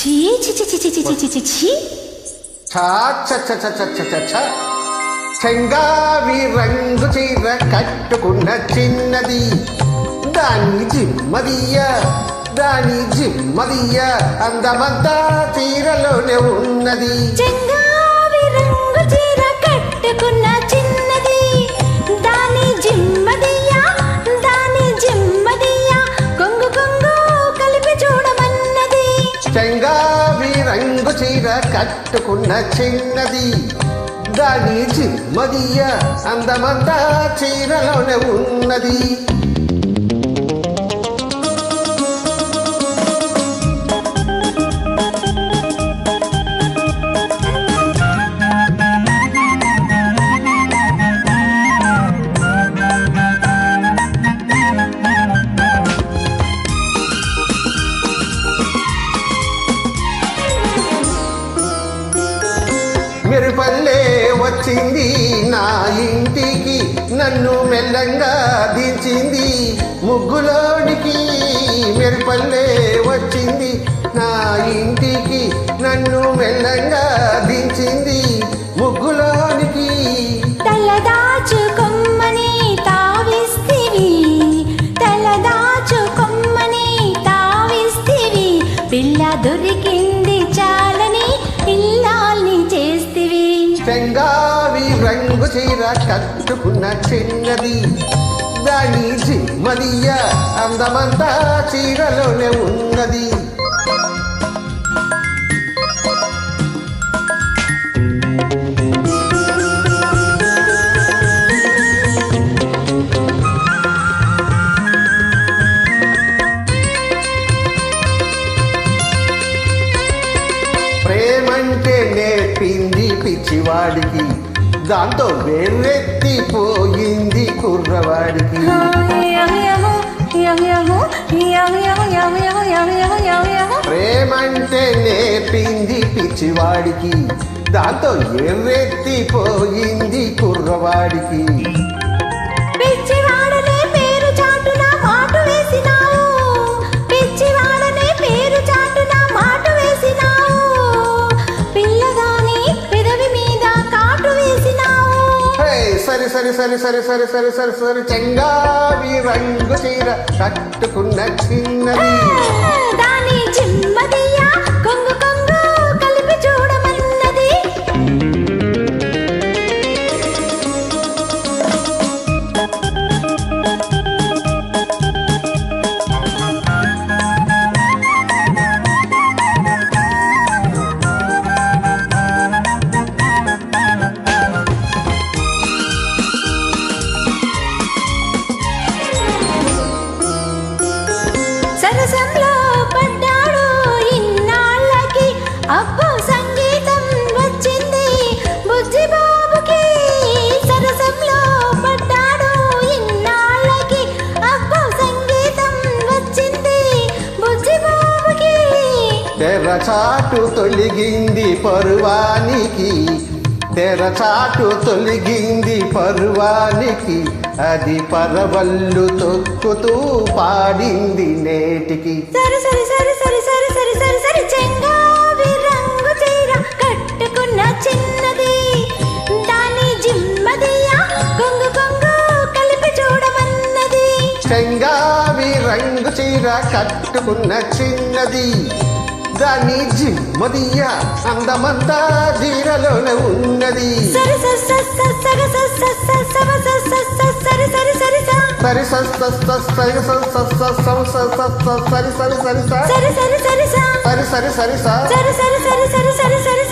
ఛీ ఛీ ఛీ ఛీ ఛీ ఛీ ఛీ ఛీ ఛీ. చెంగావి రంగు చీర కట్టుకున్న చిన్నది. దాని జిమ్మదియ దాని జిమ్మదియ అందమంతా చీరలోనే ఉన్నది. చెంగావి రంగు చీర కట్టుకున్న చీర కట్టుకున్న చిన్నది. దాని జిమ్మదియ అందమంతా చీరలోనే ఉన్నది. మెరుపల్లే వచ్చింది నా ఇంటికి. నన్ను మెల్లంగా దించింది ముగ్గులోనికి. మెరుపల్లే వచ్చింది నా ఇంటికి. నన్ను మెల్లంగా దించింది ముగ్గులోనికి. తలదాచు కొమ్మని తావిస్తివి. తలదాచు కొమ్మని తావిస్తివి. పిల్ల దొరికి చీర కట్టుకున్న చిన్నది. దాని జిమ్మదియ అందమంతా చీరలోనే ఉన్నది. ప్రేమంటే నేర్పింది పిచ్చివాడికి. దాంతో వెళ్ళెత్తిపోయింది కుర్రవాడికి. ప్రేమంటే నేర్పింది పిచ్చివాడికి. దాంతో ఎర్రెత్తిపోయింది కుర్రవాడికి. సరి సరి సరి సరి సరి సరి సరి సరి చెంగావి రంగు చీర కట్టుకున్న చిన్నది. దాని చిన్నది తెరచాటు తొలగింది పరువానికి తెరచాటు తొలగింది పరువానికి అది పరవళ్ళు తొక్కుతూ పాడింది నేటికి. సరి సరి సరి సరి సరి సరి సరి సరి చెంగావి రంగు చీర కట్టుకున్న చిన్నది దాని జిమ్మదియా కొంగు కొంగు కలిపి చూడమన్నది. చెంగావి రంగు చీర కట్టుకున్న చిన్నది దాని జిమ్మదియ అందమంతా జీరలోనే ఉన్నది సరి సరి సరి సరి సరి సరి సరి సరి సరి సరి సరి సరి సరి సరి సరి స స స సరి స స స స స స సరి సరి సరి స సరి సరి సరి సరి సరి సరి సరి స సరి సరి సరి సరి సరి సరి